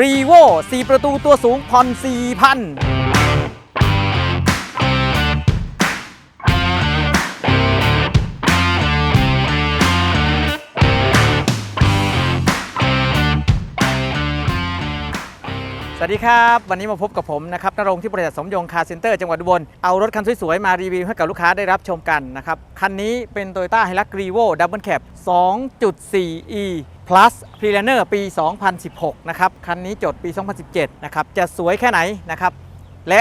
รีโว4ประตูตัวสูงผ่อน4,000 วัสดีครับ วันนี้มาพบกับผมนะครับนรงที่บริษัทสมยงคาร์เซ็นเตอร์จังหวัดอุบลเอารถคันสวยๆ มารีวิวให้กับลูกค้าได้รับชมกันนะครับ คันนี้เป็น Toyota Hilux Revo Double Cab 2.4e Plus p r e l a n e r ปี 2016 นะครับ คันนี้จดปี 2017 นะครับ จะสวยแค่ไหนนะครับ และ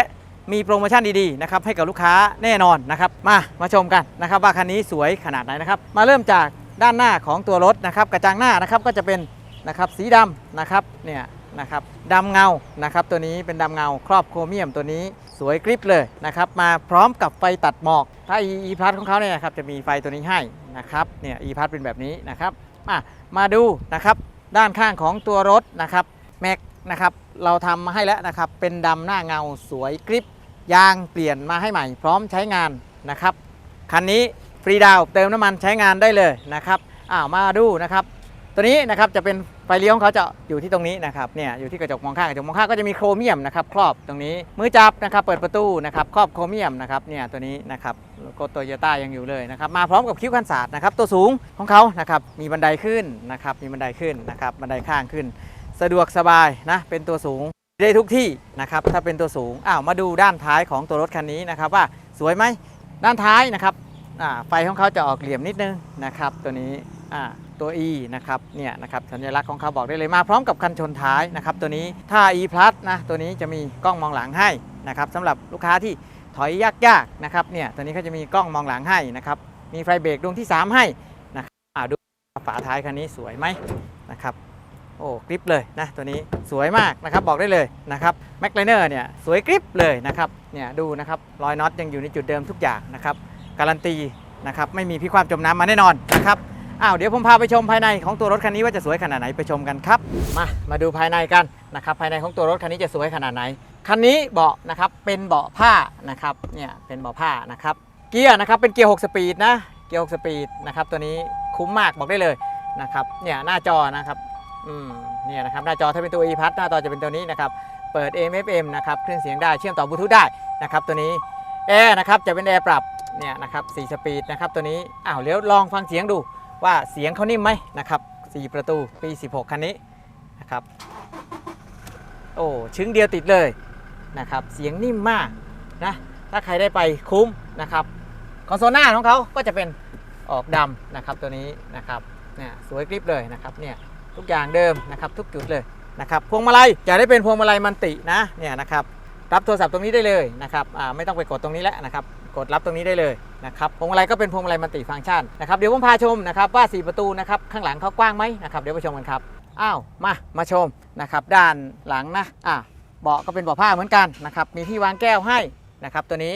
มีโปรโมชั่นดีๆนะครับให้กับลูกค้าแน่นอนนะครับมามาชมกันนะครับว่าคันนี้สวยขนาดไหนนะครับมาเริ่มจากด้านหน้าของตัวรถนะครับกระจังหน้านะครับก็จะเป็นนะครับสีดำนะครับเนี่ย นะครับดำเงานะครับตัวนี้เป็นดำเงาครอบโครเมียมตัวนี้สวยกริบเลยนะครับมาพร้อมกับไฟตัดหมอกถ้า e e plus ของเขาเนี่ยครับจะมีไฟตัวนี้ให้นะครับเนี่ย e plus เป็นแบบนี้นะครับมามาดูนะครับด้านข้างของตัวรถนะครับแม็กนะครับเราทำมาให้แล้วนะครับเป็นดำหน้าเงาสวยกริบยางเปลี่ยนมาให้ใหม่ พร้อมใช้งานนะครับคันนี้ฟรีดาวเติมน้ำมันใช้งานได้เลยนะครับอ้าวมาดูนะครับตัวนี้นะครับจะเป็น ฟเลี้ยวของเขาจะอยู่ที่ตรงนี้นะครับเนี่ยอยู่ที่กระจกมองข้างกระจกมองข้างก็จะมีโครเมียมนะครับครอบตรงนี้มือจับนะครับเปิดประตูนะครับครอบโครเมียมนะครับเนี่ยตัวนี้นะครับโก้โตโยต้ายังอยู่เลยนะครับมาพร้อมกับคิ้วกันศาสตร์นะครับตัวสูงของเขานะครับมีบันไดขึ้นนะครับมีบันไดขึ้นนะครับบันไดข้างขึ้น สะดวกสบายนะเป็นตัวสูงได้ทุกที่นะครับถ้าเป็นตัวสูงอ้าวมาดูด้านท้ายของตัวรถคันนี้นะครับว่าสวยไหมด้านท้ายนะครับอ่าไฟของเขาจะออกเหลี่ยมนิดนึงนะครับตัวนี้อ่า ตัว E นะครับเนี่ยนะครับสัญลักษณ์ของเขาบอกได้เลยมาพร้อมกับคันชนท้ายนะครับตัวนี้ถ้า E plus นะตัวนี้จะมีกล้องมองหลังให้นะครับสำหรับลูกค้าที่ถอยยากๆนะครับเนี่ยตัวนี้เขาจะมีกล้องมองหลังให้นะครับมีไฟเบรกดวงที่ 3 ให้นะครับอ่าดูฝาท้ายคันนี้สวยไหมนะครับโอ้กริปเลยนะตัวนี้สวยมากนะครับบอกได้เลยนะครับแม็กไลเนอร์เนี่ยสวยกริปเลยนะครับเนี่ยดูนะครับรอยน็อตยังอยู่ในจุดเดิมทุกอย่างนะครับการันตีนะครับไม่มีพิความจมน้ำมาแน่นอนนะครับ อ้าวเดี๋ยวผมพาไปชมภายในของตัวรถคันนี้ว่าจะสวยขนาดไหนไปชมกันครับ มามาดูภายในกันนะครับภายในของตัวรถคันนี้จะสวยขนาดไหนคันนี้เบาะนะครับเป็นเบาะผ้านะครับเนี่ยเป็นเบาะผ้านะครับเกียร์นะครับเป็นเกียร์ 6 สปีดนะเกียร์ 6 สปีดนะครับตัวนี้คุ้มมากบอกได้เลยนะครับเนี่ยหน้าจอนะครับอืมเนี่ยนะครับหน้าจอถ้าเป็นตัว e p a s หน้าจอจะเป็นตัวนี้นะครับเปิด AM FM นะครับครื่องเสียงได้เชื่อมต่อบลูทูธได้นะครับตัวนี้แอร์นะครับจะเป็นแอร์ปรับเนี่ยนะครับ4สปีดนะครับตัวนี้อ้าวเดี๋ยวลองฟังเสียงดู ว่าเสียงเขานิ่มไหมนะครับ4ประตูปี 16 คันนี้นะครับโอ้ชึ้งเดียวติดเลยนะครับเสียงนิ่มมากนะถ้าใครได้ไปคุ้มนะครับคอนโซลหน้าของเขาก็จะเป็นออกดำนะครับตัวนี้นะครับเนี่ยสวยกริบเลยนะครับเนี่ยทุกอย่างเดิมนะครับทุกจุดเลยนะครับพวงมาลัยจะได้เป็นพวงมาลัยมันตินะเนี่ยนะครับรับโทรศัพท์ตรงนี้ได้เลยนะครับอ่าไม่ต้องไปกดตรงนี้แล้วนะครับ กดรับตรงนี้ได้เลยนะครับพวงมาลัยก็เป็นพวงมาลัยมันติฟังก์ชันนะครับเดี๋ยวผมพาชมนะครับว่า 4 ประตูนะครับข้างหลังเขากว้างไหมนะครับเดี๋ยวไปชมกันครับอ้าวมามาชมนะครับด้านหลังนะอ่าเบาะก็เป็นเบาะผ้าเหมือนกันนะครับมีที่วางแก้วให้นะครับตัวนี้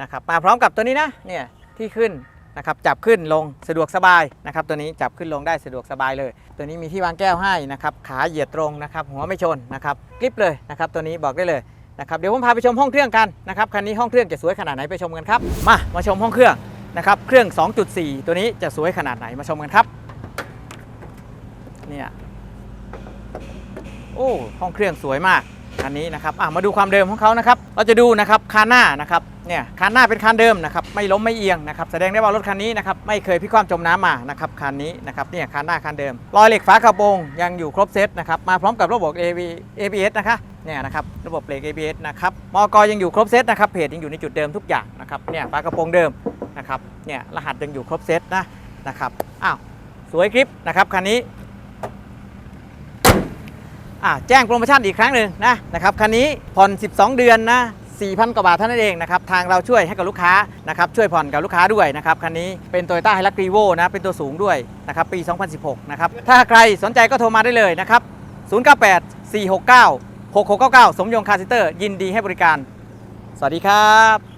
นะครับมาพร้อมกับตัวนี้นะเนี่ยที่ขึ้นนะครับจับขึ้นลงสะดวกสบายนะครับตัวนี้จับขึ้นลงได้สะดวกสบายเลย ตัวนี้มีที่วางแก้วให้นะครับขาเหยียดตรงนะครับหัวไม่ชนนะครับกริบเลยนะครับตัวนี้บอกได้เลย นะครับเดี๋ยวผมพาไปชมห้องเครื่องกันนะครับคันนี้ห้องเครื่องจะสวยขนาดไหนไปชมกันครับมามาชมห้องเครื่องนะครับเครื่อง 2.4 ตัวนี้จะสวยขนาดไหนมาชมกันครับเนี่ยโอ้ห้องเครื่องสวยมากคันนี้นะครับอะมาดูความเดิมของเขานะครับเราจะดูนะครับคานหน้านะครับเนี่ยคานหน้าเป็นคานเดิมนะครับไม่ล้มไม่เอียงนะครับแสดงได้ว่ารถคันนี้นะครับไม่เคยพิความจมน้ำมานะครับคันนี้นะครับเนี่ยคานหน้าคานเดิมรอยเหล็กฝากระโปรงยังอยู่ครบเซตนะครับมาพร้อมกับระบบ ABS นะคะ เนี่ยนะครับระบบเบรก ABS นะครับมอกยังอยู่ครบเซตนะครับเพจยังอยู่ในจุดเดิมทุกอย่างนะครับเนี่ยฝากระโปรงเดิมนะครับเนี่ยรหัสยังอยู่ครบเซตนะนะครับอ้าวสวยคลิปนะครับคันนี้อ่าแจ้งโปรโมชั่นอีกครั้งหนึ่งนะนะครับคันนี้ผ่อน 12 เดือนนะ4,000 กว่าบาทเท่านั้นเองนะครับทางเราช่วยให้กับลูกค้านะครับช่วยผ่อนกับลูกค้าด้วยนะครับคันนี้เป็น Toyota Hilux Revo นะเป็นตัวสูงด้วยนะครับปี 2016 นะครับถ้าใครสนใจก็โทรมาได้เลยนะครับ098 469 6699 สมยงคาร์เซ็นเตอร์ ยินดีให้บริการ สวัสดีครับ